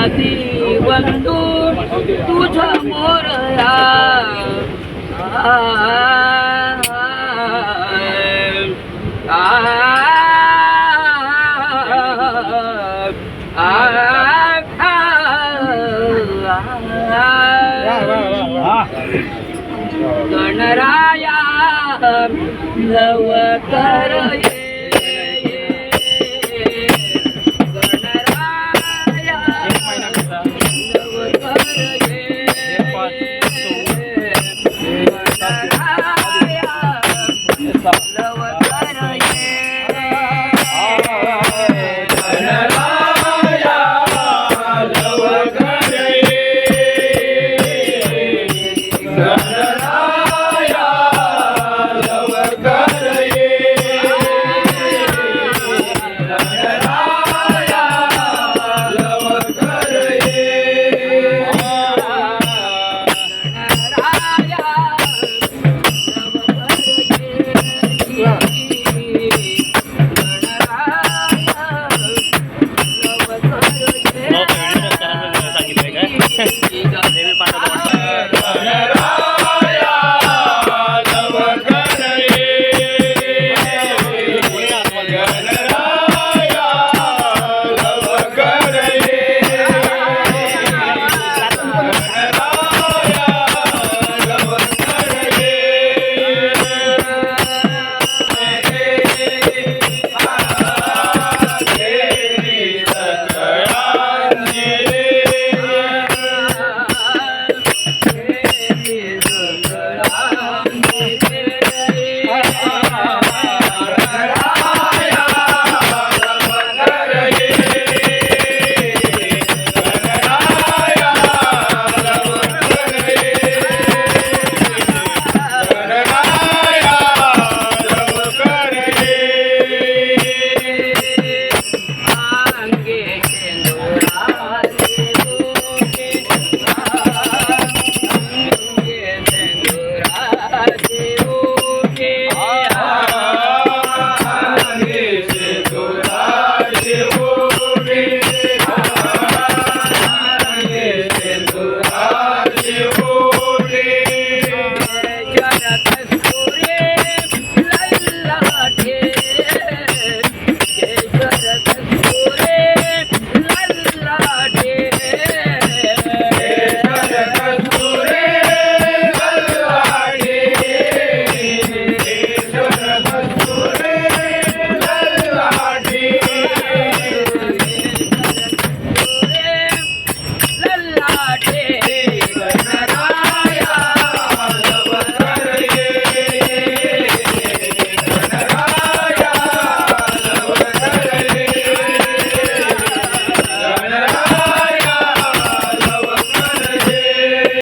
आदी बंधू तुझ मोरया आ, आ, आ, गणराया नव कर Yeah.